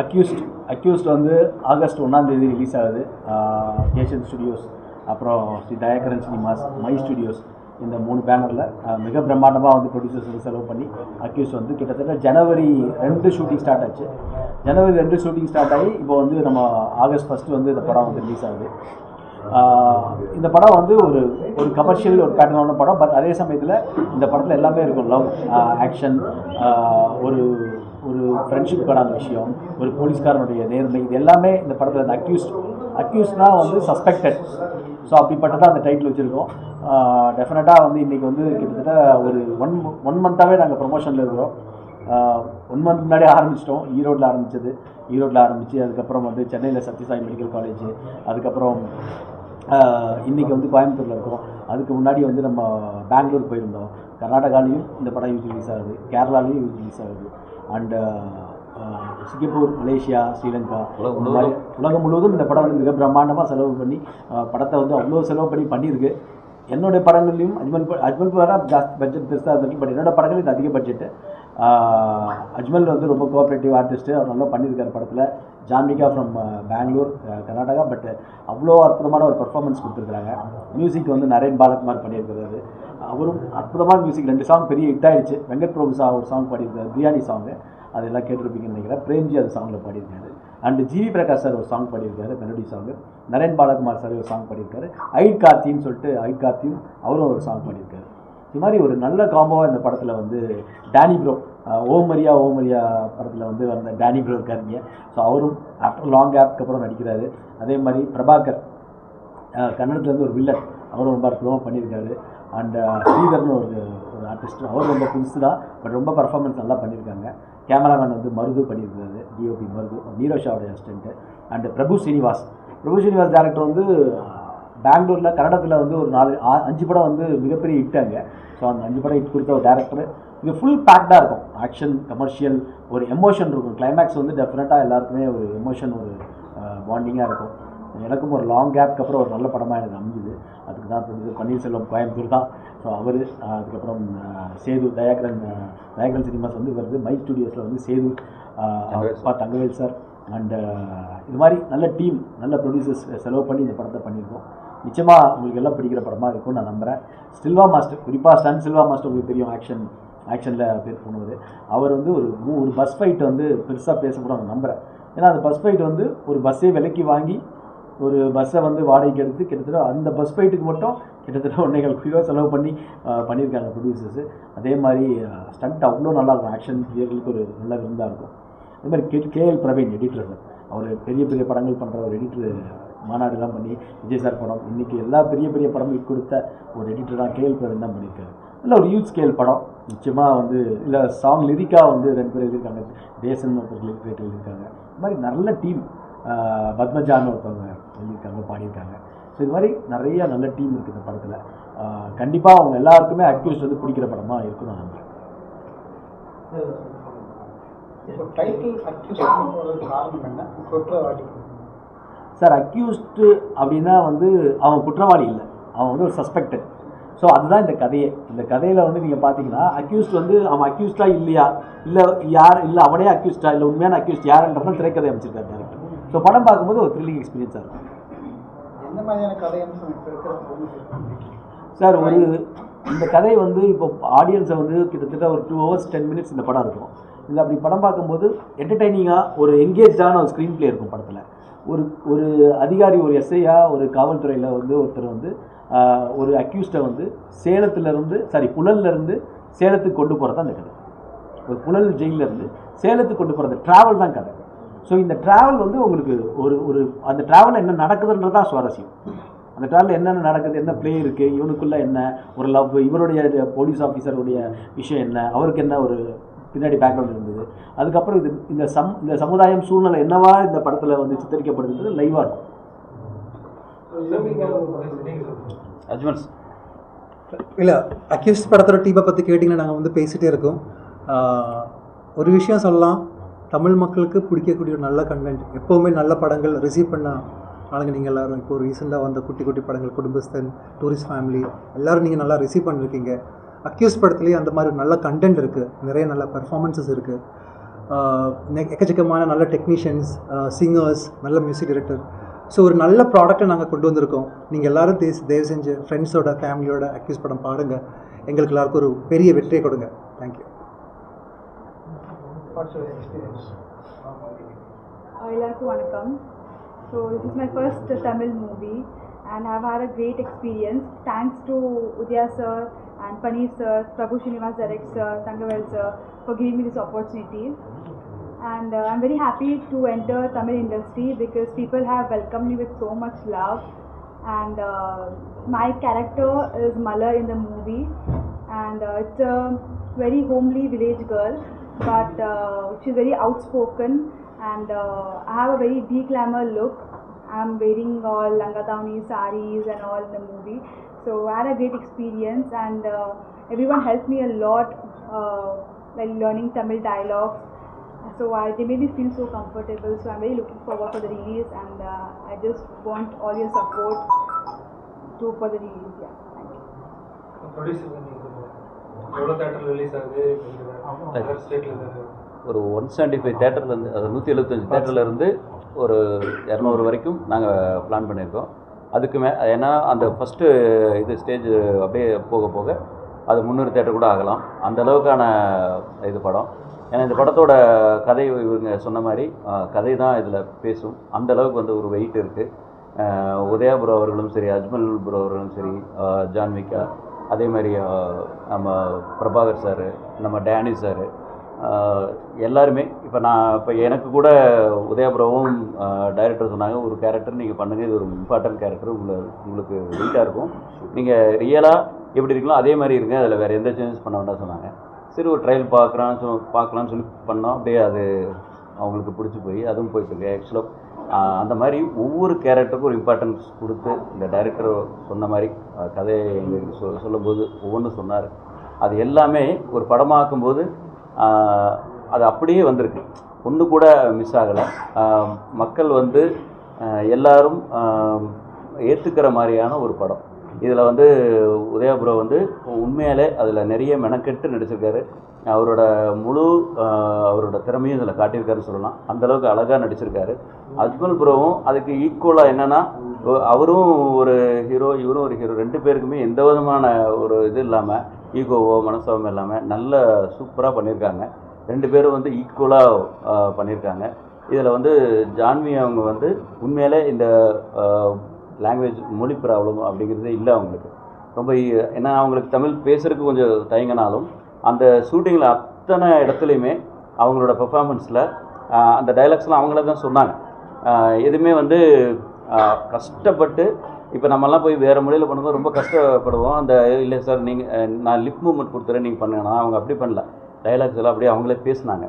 Accused accused வந்து August ஒன்றாந்தேதி release ஆகுது. ஏஷியன் ஸ்டுடியோஸ் அப்புறம் Sri Dhayakaran cinemas my studios இந்த மூணு பேனரில் மிக பிரம்மாண்டமாக வந்து ப்ரொடியூசர்ஸ் வந்து செலவு பண்ணி அக்யூஸ் வந்து கிட்டத்தட்ட ஜனவரி ரெண்டு ஷூட்டிங் ஸ்டார்ட் ஆச்சு. ஜனவரி ரெண்டு ஷூட்டிங் ஸ்டார்ட் ஆகி இப்போ வந்து நம்ம ஆகஸ்ட் ஃபஸ்ட்டு வந்து இந்த படம் வந்து ரிலீஸ் ஆகுது. இந்த படம் வந்து ஒரு ஒரு கமர்ஷியல் ஒரு பேட்டர்னான படம் பட் அதே சமயத்தில் இந்த படத்தில் எல்லாமே இருக்கும். லவ் ஆக்ஷன் ஒரு ஒரு ஃப்ரெண்ட்ஷிப்புக்கான விஷயம் ஒரு போலீஸ்காரனுடைய நேர்மை இது எல்லாமே இந்த படத்தில் இந்த அக்யூஸ்ட் அக்யூஸ்னால் வந்து சஸ்பெக்டட் ஸோ அப்படிப்பட்டதாக அந்த டைட்டில் வச்சுருக்கோம். டெஃபினட்டாக வந்து இன்றைக்கி வந்து கிட்டத்தட்ட ஒரு ஒன் ஒன் மந்த்தாகவே நாங்கள் ப்ரொமோஷனில் இருக்கிறோம். ஒன் மந்த் முன்னாடி ஆரம்பிச்சிட்டோம். ஈரோட்டில் ஆரம்பித்தது ஈரோட்டில் ஆரம்பித்து அதுக்கப்புறம் வந்து சென்னையில் சத்யசாய் மெடிக்கல் காலேஜ் அதுக்கப்புறம் ஆஹ் இன்னைக்கு வந்து கோயம்புத்தூரில் இருக்கோம். அதுக்கு முன்னாடி வந்து நம்ம பெங்களூர் போயிருந்தோம். கர்நாடகாலையும் இந்த படம் யூஸ் ரிலீஸ் ஆகுது. கேரளாலையும் யூஸ் ரிலீஸ் ஆகுது. அண்டு சிங்கப்பூர் மலேசியா ஸ்ரீலங்கா உலகம் முழுவதும். இந்த படம் வந்து மிக பிரம்மாண்டமாக செலவு பண்ணி படத்தை வந்து அவ்வளோ செலவு பண்ணி பண்ணியிருக்கு. என்னுடைய படங்கள்லையும் அஜ்மல் அஜ்மல் படம் ஜாஸ்தி பட்ஜெட் பெருசாக இருந்திருக்கு பட் என்னோட படங்கள் இது அதிக பட்ஜெட்டு. அஜ்மல் வந்து ரொம்ப கோஆப்ரேட்டிவ் ஆர்டிஸ்ட்டு அவர் நல்லா பண்ணியிருக்கார் படத்தில். ஜான்விகா ஃப்ரம் பெங்களூர் கர்நாடகா பட் அவ்வளோ அற்புதமான ஒரு பெர்ஃபார்மன்ஸ் கொடுத்துருக்காங்க மியூசிக் வந்து நரேன் பாலகுமார் பண்ணியிருக்கிறாரு. அவரும் அற்புதமான மியூசிக் ரெண்டு சாங் பெரிய ஹிட் ஆகிடுச்சு வெங்கட் பிரபு சா ஒரு சாங் பாடியிருக்காரு. பிரியாணி சாங்கு அதெல்லாம் கேட்டிருப்பீங்கன்னு நினைக்கிறேன். பிரேம்ஜி அந்த சாங்கில் பாடியிருக்காரு. அண்ட் ஜிவி பிரகாஷ் சார் ஒரு சாங் பாடியிருக்காரு. Melody song Naren Balakumar sir ஒரு சாங் பாடியிருக்காரு. ஐட் கார்த்தின்னு சொல்லிட்டு ஐட் கார்த்தியும் அவரும் ஒரு சாங் பாடியிருக்காரு. இது மாதிரி ஒரு நல்ல காம்போவாக இந்த படத்தில் வந்து டேனி ப்ரோ ஓம் மரியா ஓம் மரியா படத்தில் வந்து வந்த டேனி ப்ரோ இருக்காருங்க. ஸோ அவரும் ஆஃப்டர் லாங் கேப்க்கு அப்புறம் நடிக்கிறாரு. அதே மாதிரி பிரபாகர் கன்னடத்துலேருந்து ஒரு வில்லன் அவரும் ரொம்ப அற்புதமாக பண்ணியிருக்காரு. அண்ட் ஸ்ரீதர்னு ஒரு ஒரு ஆர்டிஸ்ட் அவர் ரொம்ப புதுசு தான் பட் ரொம்ப பர்ஃபார்மன்ஸ் நல்லா பண்ணியிருக்காங்க. கேமராமேன் வந்து மருது பண்ணியிருக்காரு. DOP Marudhu. நீரோஷாவுடைய assistant and Prabhu Srinivas Prabhu Srinivas director வந்து பெங்களூரில் கன்னடத்தில் வந்து ஒரு நாலு அஞ்சு படம் வந்து மிகப்பெரிய ஹிட்டாங்க ஸோ அந்த அஞ்சு படம் ஹிட் கொடுத்த ஒரு டேரக்டர் இது ஃபுல் பேக்டாக இருக்கும். ஆக்ஷன் கமர்ஷியல் ஒரு எமோஷன் இருக்கும். கிளைமேக்ஸ் வந்து டெஃபினட்டாக எல்லாருக்குமே ஒரு எமோஷன் ஒரு பாண்டிங்காக இருக்கும். எனக்கும் ஒரு லாங் கேப்க்கு அப்புறம் ஒரு நல்ல படமாக எனக்கு அமைஞ்சுது. அதுக்கு தான் ப்ரொடியூசர் பன்னீர்செல்வம் கோயம்புத்தூர் தான். ஸோ அவர் அதுக்கப்புறம் சேது தயாகரன் தயாகரன் சினிமாஸ் வந்து வருது மை ஸ்டுடியோஸில் வந்து சேது அப்பா தங்கவேல் சார். அண்டு uh, இது மாதிரி நல்ல டீம் நல்ல ப்ரொடியூசர்ஸ் செலவு பண்ணி இந்த படத்தை பண்ணியிருக்கோம். நிச்சயமாக உங்களுக்கு எல்லாம் பிடிக்கிற படமாக இருக்கும்னு நான் நம்புகிறேன் சில்வா மாஸ்டர் குறிப்பாக ஸ்டன் சில்வா மாஸ்டர் உங்களுக்கு தெரியும் ஆக்ஷன் ஆக்ஷனில் பேர் போனது அவர் வந்து ஒரு மூ- ஒரு பஸ் ஃபைட் வந்து பெருசாக பேசக்கூட நான் நம்புகிறேன் ஏன்னா அந்த பஸ் ஃபைட் வந்து ஒரு பஸ்ஸே விலைக்கு வாங்கி ஒரு பஸ்ஸை வந்து வாடகைக்கு எடுத்து கிட்டத்தட்ட அந்த பஸ் ஃபைட்டுக்கு மட்டும் கிட்டத்தட்ட ஒன்றைகள் கோடி செலவு பண்ணி பண்ணியிருக்காங்க ப்ரொடியூசர்ஸு அதே மாதிரி ஸ்டண்ட் அவ்வளோ நல்லா இருக்கும். ஆக்ஷன் பிளேயர்களுக்கு ஒரு நல்ல விருந்தாக இருக்கும். இது மாதிரி கே கேஎல் பிரவீன் எடிட்டர் அவர் அவர் பெரிய பெரிய படங்கள் பண்ணுற ஒரு எடிட்டர் மாநாடுலாம் பண்ணி விஜய் சார் படம் இன்றைக்கி எல்லா பெரிய பெரிய படமும் கொடுத்த ஒரு எடிட்டர் தான் கேஎல் பிரவீன் தான் பண்ணியிருக்காரு. இல்லை ஒரு யூத் ஸ்கேல் படம். நிச்சயமாக வந்து இல்லை சாங் லிரிக்காக வந்து ரெண்டு பேர் எழுதியிருக்காங்க. தேசன் ஒருத்தர் லிரிக் எழுதியிருக்காங்க. இது மாதிரி நல்ல டீம் பத்மஜான்னு ஒருத்தவங்க எழுதியிருக்காங்க பாடியிருக்காங்க. ஸோ இது மாதிரி நிறைய நல்ல டீம் இருக்குது இந்த படத்தில். கண்டிப்பாக அவங்க எல்லாருக்குமே அக்யூஸ்ட் வந்து பிடிக்கிற படமாக இருக்கும் நான் நம்புறேன். இப்போ டைட்டில் அக்யூஸ்ட் காரணம் என்ன? குற்றவாளி. சார் அக்யூஸ்டு அப்படின்னா வந்து அவன் குற்றவாளி இல்லை. அவன் வந்து ஒரு சஸ்பெக்டட் ஸோ அதுதான் இந்த கதையே. இந்த கதையில் வந்து நீங்கள் பார்த்தீங்கன்னா அக்யூஸ்ட் வந்து அவன் அக்யூஸ்டா இல்லையா? இல்லை யார் இல்லை அவனே அக்யூஸ்டா இல்லை உண்மையான அக்யூஸ்ட் யாருன்றதான் திரைக்கதை அமைச்சிருக்காரு டேரக்டர் ஸோ படம் பார்க்கும்போது ஒரு த்ரில்லிங் எக்ஸ்பீரியன்ஸாக இருக்கும். எந்த மாதிரியான கதை சார் ஒரு இந்த கதை வந்து இப்போ ஆடியன்ஸை வந்து கிட்டத்தட்ட ஒரு டூ ஹவர்ஸ் டென் மினிட்ஸ் இந்த படம் இருக்கும். இந்த அப்படி படம் பார்க்கும்போது என்டர்டைனிங்காக ஒரு என்கேஜான ஒரு ஸ்க்ரீன் ப்ளே இருக்கும் படத்தில். ஒரு ஒரு அதிகாரி ஒரு எஸ்ஐயா ஒரு காவல்துறையில் வந்து ஒருத்தர் வந்து ஒரு அக்யூஸ்டை வந்து சேலத்துலேருந்து சாரி புழல்லேருந்து சேலத்துக்கு கொண்டு போகிறது தான் அந்த கதை. ஒரு புழல் ஜெயிலேருந்து சேலத்துக்கு கொண்டு போகிறது ட்ராவல் தான் கதை. ஸோ இந்த ட்ராவல் வந்து உங்களுக்கு ஒரு ஒரு அந்த ட்ராவலில் என்ன நடக்குதுன்றது தான் சுவாரஸ்யம். அந்த ட்ராவலில் என்னென்ன நடக்குது என்ன ப்ளே இருக்குது இவனுக்குள்ளே என்ன ஒரு லவ் இவருடைய போலீஸ் ஆஃபீஸருடைய விஷயம் என்ன அவருக்கு என்ன ஒரு பின்னாடி பேக்ரவுண்ட் இருந்தது. அதுக்கப்புறம் இது இந்த சம் இந்த சமுதாயம் சூழ்நிலை என்னவா இந்த படத்தில் வந்து சித்தரிக்கப்படுதுன்றது லைவாக இருக்கும். அஜ்மல்ஸ் இல்லை அக்யூஸ்ட் படத்தோட டீமை பற்றி கேட்டிங்கன்னா நாங்கள் வந்து பேசிகிட்டே இருக்கோம். ஒரு விஷயம் சொல்லலாம். தமிழ் மக்களுக்கு பிடிக்கக்கூடிய ஒரு நல்ல கண்டென்ட் எப்போவுமே நல்ல படங்கள் ரிசீவ் பண்ண ஆளுங்க நீங்கள் எல்லாரும். இப்போ ரீசெண்டாக வந்த குட்டி குட்டி படங்கள் குடும்பஸ்தன் டூரிஸ்ட் ஃபேமிலி எல்லாரும் நீங்கள் நல்லா ரிசீவ் பண்ணியிருக்கீங்க அக்யூஸ் படத்துலேயே அந்த மாதிரி நல்ல கண்டென்ட் இருக்குது நிறைய நல்ல பெர்ஃபார்மன்ஸஸ் இருக்குது எக்கச்சக்கமான நல்ல டெக்னீஷியன்ஸ் சிங்கர்ஸ் நல்ல மியூசிக் டைரக்டர் ஸோ ஒரு நல்ல ப்ராடக்ட்டை நாங்கள் கொண்டு வந்திருக்கோம். நீங்கள் எல்லாரும் தேஸ் தயவு செஞ்சு ஃப்ரெண்ட்ஸோட ஃபேமிலியோட அக்யூஸ் படம் பாருங்கள் எங்களுக்கு எல்லாருக்கும் ஒரு பெரிய வெற்றியை கொடுங்க. தேங்க்யூ எல்லாருக்கும் வணக்கம். So this is my first Tamil movie and how had a great experience thanks to Udhaya sir and Paneer sir, Prabhu Srinivas Derek sir, Tangavel sir for giving me this opportunity. And uh, I'm very happy to enter Tamil industry because people have welcomed me with so much love. And uh, my character is Mala in the movie, and uh, it's a very homely village girl, but uh, she's very outspoken, and uh, I have a very glamour look I'm wearing all langatawni saris and all in the movie so I had a great experience and uh, everyone helped me a lot uh, while learning Tamil dialogues so I, they made me feel so comfortable. So I'm very looking forward for the release, and uh, I just want all your support to for the release. Yeah, thank you. Producer எவ்வளோ தேட்டரில் release ஆகுது other ஸ்டேட்டில் இருக்குது ஒரு one seventy five தேட்டர்லேருந்து அது நூற்றி எழுபத்தஞ்சு தேட்டர்லேருந்து ஒரு இரநூறு வரைக்கும் நாங்கள் பிளான் பண்ணியிருக்கோம். அதுக்கு மே ஏன்னா அந்த ஃபஸ்ட்டு இது ஸ்டேஜ் அப்படியே போக போக அது முந்நூறு தேட்டர் கூட ஆகலாம். அந்த அளவுக்கான இது படம். ஏன்னா இந்த படத்தோட கதை இவங்க சொன்ன மாதிரி கதை தான் இதில் பேசும். அந்த அளவுக்கு வந்து ஒரு வெயிட் இருக்குது உதயா புரோ அவர்களும் சரி அஜ்மல் புரோ அவர்களும் சரி ஜான்விகா அதே மாதிரி நம்ம பிரபாகர் சார் நம்ம டேனி சார் எல்லாருமே இப்போ நான் இப்போ எனக்கு கூட உதயபுரவும் டைரக்டர் சொன்னாங்க ஒரு கேரக்டர் நீங்கள் பண்ணுங்கள் இது ஒரு இம்பார்ட்டன்ட் கேரக்டர் உங்களை உங்களுக்கு வெயிட்டாக இருக்கும். நீங்கள் ரியலாக எப்படி இருக்கீங்களோ அதே மாதிரி இருங்க அதில் வேறு எந்த சேஞ்சஸ் பண்ண வேண்டாம் சொன்னாங்க. சரி ஒரு ட்ரையல் பார்க்குறான்னு சொ பார்க்கலான்னு சொல்லி பண்ணோம். அப்படியே அது அவங்களுக்கு பிடிச்சி போய் அதுவும் போயிட்டுருக்கு ஆக்சுவலாக அந்த மாதிரி ஒவ்வொரு கேரக்டருக்கும் ஒரு இம்பார்ட்டன்ஸ் கொடுத்து இந்த டைரக்டர் சொன்ன மாதிரி கதையை எங்களுக்கு சொ சொல்லும்போது ஒவ்வொன்றும் சொன்னார். அது எல்லாமே ஒரு படமாக்கும்போது அது அப்படியே வந்திருக்கு. ஒன்று கூட மிஸ் ஆகலை. மக்கள் வந்து எல்லாரும் ஏற்றுக்கிற மாதிரியான ஒரு படம். இதில் வந்து உதயபுரம் வந்து உண்மையாலே அதில் நிறைய மெனக்கெட்டு நடிச்சிருக்காரு. அவரோட முழு அவரோட திறமையும் இதில் காட்டியிருக்காருன்னு சொல்லலாம். அந்தளவுக்கு அழகாக நடிச்சிருக்காரு. அஜ்மல் புரோவும் அதுக்கு ஈக்குவலாக என்னென்னா அவரும் ஒரு ஹீரோ இவரும் ஒரு ஹீரோ ரெண்டு பேருக்குமே எந்த விதமான ஒரு இது இல்லாமல் ஈகோவோ மனசோவோ இல்லாமல் நல்ல சூப்பராக பண்ணியிருக்காங்க ரெண்டு பேரும் வந்து ஈக்குவலாக பண்ணியிருக்காங்க இதில் வந்து ஜான்வி அவங்க வந்து உண்மையிலே இந்த லாங்குவேஜ் மொழி ப்ராப்ளம் அப்படிங்கிறதே இல்லை அவங்களுக்கு. ரொம்ப ஏன்னா அவங்களுக்கு தமிழ் பேசுகிறதுக்கு கொஞ்சம் தயங்கினாலும் அந்த ஷூட்டிங்கில் அத்தனை இடத்துலையுமே அவங்களோட பெர்ஃபார்மன்ஸில் அந்த டைலாக்ஸ்லாம் அவங்கள தான் சொன்னாங்க. எதுவுமே வந்து கஷ்டப்பட்டு இப்போ நம்மலாம் போய் வேறு மொழியில் பண்ணும்போது ரொம்ப கஷ்டப்படுவோம். அந்த இல்லை சார் நீங்கள் நான் லிப் மூமெண்ட் கொடுத்துறேன் நீங்கள் பண்ணுங்கன்னா அவங்க அப்படி பண்ணல. டைலாக்ஸ் எல்லாம் அப்படியே அவங்களே பேசுனாங்க.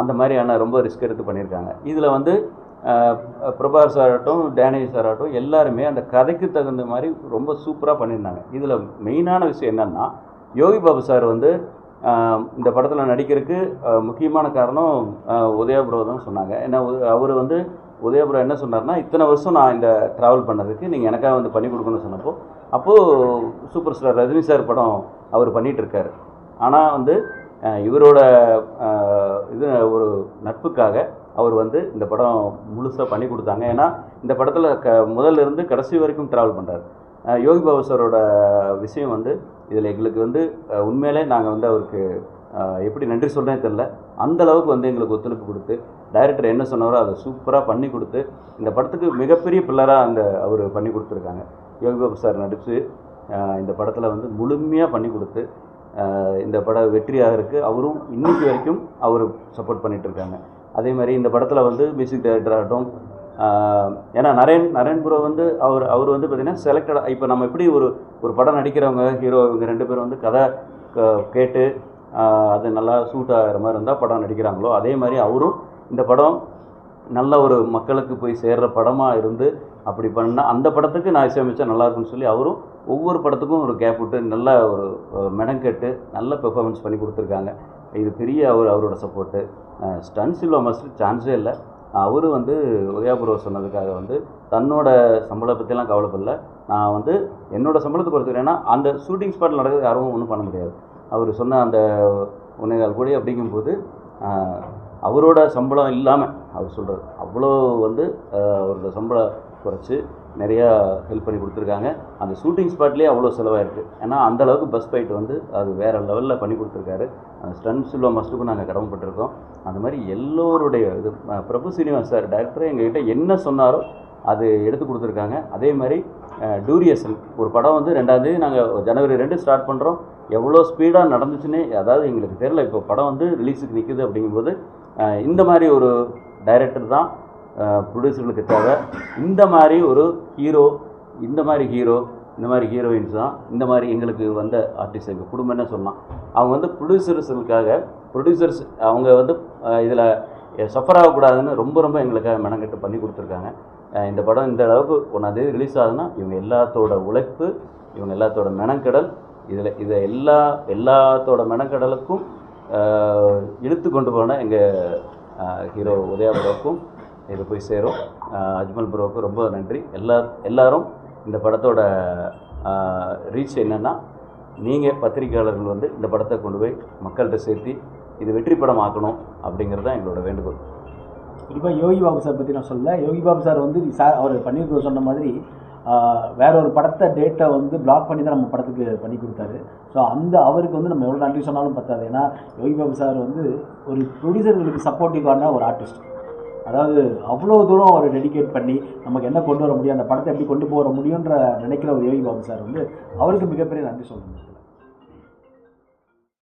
அந்த மாதிரியான ரொம்ப ரிஸ்க் எடுத்து பண்ணியிருக்காங்க. இதில் வந்து ஆஹ் சார் சாராகட்டும் டேனேஜ் சாராகட்டும் எல்லாருமே அந்த கதைக்கு தகுந்த மாதிரி ரொம்ப சூப்பராக பண்ணியிருந்தாங்க. இதில் மெயினான விஷயம் என்னென்னா யோகி பாபு சார் வந்து இந்த படத்தில் நடிக்கிறதுக்கு முக்கியமான காரணம் உதயபுரோ தான் சொன்னாங்க. ஏன்னா அவர் வந்து உதயபுரம் என்ன சொன்னார்னா இத்தனை வருஷம் நான் இந்த ட்ராவல் பண்ணதுக்கு நீங்கள் எனக்காக வந்து பண்ணி கொடுக்கணும்னு சொன்னப்போ அப்போது சூப்பர் ஸ்டார் ரஜினி சார் படம் அவர் பண்ணிகிட்ருக்கார் ஆனால் வந்து இவரோட இது ஒரு நட்புக்காக அவர் வந்து இந்த படம் முழுசாக பண்ணி கொடுத்தாங்க. ஏன்னா இந்த படத்தில் க முதல்ல இருந்து கடைசி வரைக்கும் ட்ராவல் பண்ணுறாரு யோகி பாபு சாரோட விஷயம் வந்து இதில் எங்களுக்கு வந்து உண்மையிலே நாங்கள் வந்து அவருக்கு எப்படி நன்றி சொல்கிறேன்னு தெரில அந்த அளவுக்கு வந்து எங்களுக்கு ஒத்துழைப்பு கொடுத்து டைரக்டர் என்ன சொன்னாரோ அதை சூப்பராக பண்ணி கொடுத்து இந்த படத்துக்கு மிகப்பெரிய பில்லராக அந்த அவர் பண்ணி கொடுத்துருக்காங்க. யோகிபாபு சார் நடித்து இந்த படத்தில் வந்து முழுமையாக பண்ணி கொடுத்து இந்த படம் வெற்றியாக இருக்குது அவரும் இன்னைக்கு வரைக்கும் அவர் சப்போர்ட் பண்ணிகிட்ருக்காங்க அதே மாதிரி இந்த படத்தில் வந்து மியூசிக் டைரக்டர் ஆகட்டும் ஏன்னா நரேன் நரேன் ப்ரோ வந்து அவர் அவர் வந்து பார்த்திங்கன்னா செலக்டடாக இப்போ நம்ம எப்படி ஒரு ஒரு படம் நடிக்கிறவங்க ஹீரோ இவங்க ரெண்டு பேரும் வந்து கதை க- கேட்டு அது நல்லா சூட் ஆகிற மாதிரி இருந்தால் படம் நடிக்கிறாங்களோ அதே மாதிரி அவரும் இந்த படம் நல்ல ஒரு மக்களுக்கு போய் சேர்ற படமாக இருந்து அப்படி பண்ணால் அந்த படத்துக்கு நான் இசையமைச்சா நல்லாயிருக்குன்னு சொல்லி அவரும் ஒவ்வொரு படத்துக்கும் ஒரு கேப் விட்டு நல்ல ஒரு மெனக்கெட்டு நல்ல பெர்ஃபார்மன்ஸ் பண்ணி கொடுத்துருக்காங்க. இது பெரிய அவர் அவரோட சப்போர்ட்டு ஸ்டன் சில்வா மாஸ்டர் சான்ஸே இல்லை. அவர் வந்து உதயாபுரம் சொன்னதுக்காக வந்து தன்னோட சம்பளத்தை பற்றிலாம் கவலைப்படல. நான் வந்து என்னோடய சம்பளத்தை பொறுத்துக்கிறேன்னா அந்த ஷூட்டிங் ஸ்பாட்டில் நடக்கிறது யாரும் ஒன்றும் பண்ண முடியாது. அவர் சொன்ன அந்த உன்னைகள் கூட அப்படிங்கும்போது அவரோட சம்பளம் இல்லாமல் அவர் சொல்கிறது அவ்வளோ வந்து அவரோட சம்பளம் குறைச்சி நிறையா ஹெல்ப் பண்ணி கொடுத்துருக்காங்க. அந்த ஷூட்டிங் ஸ்பாட்லேயே அவ்வளோ செலவாயிருக்கு. ஏன்னா அந்தளவுக்கு பஸ் ஃபைட் வந்து அது வேறு லெவலில் பண்ணி கொடுத்துருக்காரு. அந்த ஸ்டன் சில்வா மஸ்ட்டுக்கும் நாங்கள் கடமைப்பட்டிருக்கோம். அந்த மாதிரி எல்லோருடைய இது பிரபு சீனிவாஸ் சார் டேரக்டர் எங்ககிட்ட என்ன சொன்னாரோ அது எடுத்து கொடுத்துருக்காங்க. அதே மாதிரி டூரியேஷன் ஒரு படம் வந்து ரெண்டாந்தேதி நாங்கள் ஜனவரி ரெண்டு ஸ்டார்ட் பண்ணுறோம் எவ்வளோ ஸ்பீடாக நடந்துச்சுன்னே அதாவது எங்களுக்கு தெரியல இப்போ படம் வந்து ரிலீஸுக்கு நிற்குது அப்படிங்கும்போது இந்த மாதிரி ஒரு டைரக்டர் தான் ப்ரொடியூசர்களுக்கு தேவை. இந்த மாதிரி ஒரு ஹீரோ இந்த மாதிரி ஹீரோ இந்த மாதிரி ஹீரோயின்ஸ் தான் இந்த மாதிரி எங்களுக்கு வந்த ஆர்டிஸ்ட் எங்கள் குடும்பம்னு சொல்லலாம். அவங்க வந்து ப்ரொடியூசர்ஸுக்காக ப்ரொடியூசர்ஸ் அவங்க வந்து இதில் சஃபர் ஆகக்கூடாதுன்னு ரொம்ப ரொம்ப எங்களுக்காக மெனக்கட்டு பண்ணி கொடுத்துருக்காங்க. இந்த படம் இந்த அளவுக்கு ஒன்றாந்தேதி ரிலீஸ் ஆகுதுன்னா இவங்க எல்லாத்தோட உழைப்பு இவங்க எல்லாத்தோட மெனக்கடல் இதில் இதை எல்லா எல்லாத்தோட மெனக்கடலுக்கும் இழுத்து கொண்டு போன எங்கள் ஹீரோ உதயா இது போய் சேரும். அஜ்மல் ப்ரோவுக்கு ரொம்ப நன்றி. எல்லா எல்லாரும் இந்த படத்தோட ரீச் என்னென்னா நீங்கள் பத்திரிக்கையாளர்கள் வந்து இந்த படத்தை கொண்டு போய் மக்கள்கிட்ட சேர்த்து இது வெற்றி படம் ஆக்கணும் அப்படிங்கிறது தான் எங்களோட வேண்டுகோள். குறிப்பாக யோகி பாபு சார் பற்றி நான் சொல்ல யோகி பாபு சார் வந்து சார் அவர் பண்ணியிருக்க சொன்ன மாதிரி வேற ஒரு படத்தை டேட்டை வந்து பிளாக் பண்ணி தான் நம்ம படத்துக்கு பண்ணி கொடுத்தாரு. ஸோ அந்த அவருக்கு வந்து நம்ம எவ்வளோ நன்றி சொன்னாலும் பத்தாது. ஏன்னா யோகி பாபு சார் வந்து ஒரு ப்ரொடியூசர்களுக்கு சப்போர்ட்டிவான ஒரு ஆர்டிஸ்ட் அதாவது அவ்வளோ தூரம் அவர் டெடிகேட் பண்ணி நமக்கு என்ன கொண்டு வர முடியும் அந்த படத்தை எப்படி கொண்டு போக முடியுன்ற நினைக்கிற ஒரு யோகி பாபு சார் வந்து அவருக்கு மிகப்பெரிய நன்றி சொல்லணும்.